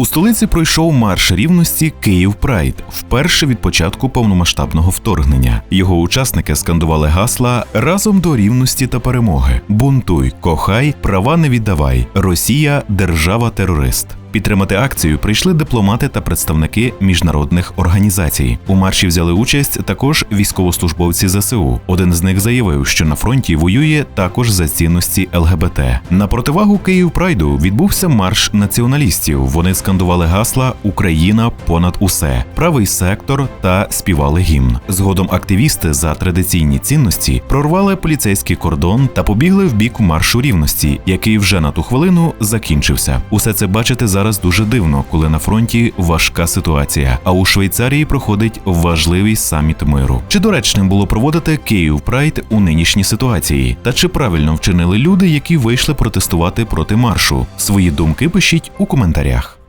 У столиці пройшов марш рівності Київ Прайд вперше від початку повномасштабного вторгнення. Його учасники скандували гасла разом до рівності та перемоги: Бунтуй, кохай, права не віддавай. Росія держава терорист. Підтримати акцію прийшли дипломати та представники міжнародних організацій. У марші взяли участь також військовослужбовці ЗСУ. Один з них заявив, що на фронті воює також за цінності ЛГБТ. На противагу Київ Прайду відбувся марш націоналістів. Вони скандували гасла Україна понад усе, правий сектор та співали гімн. Згодом активісти за традиційні цінності прорвали поліцейський кордон та побігли в бік маршу рівності, який вже на ту хвилину закінчився. Усе це бачити зараз дуже дивно, коли на фронті важка ситуація. А у Швейцарії проходить важливий саміт миру. Чи доречним було проводити Київ Прайд у нинішній ситуації? Та чи правильно вчинили люди, які вийшли протестувати проти маршу? Свої думки пишіть у коментарях.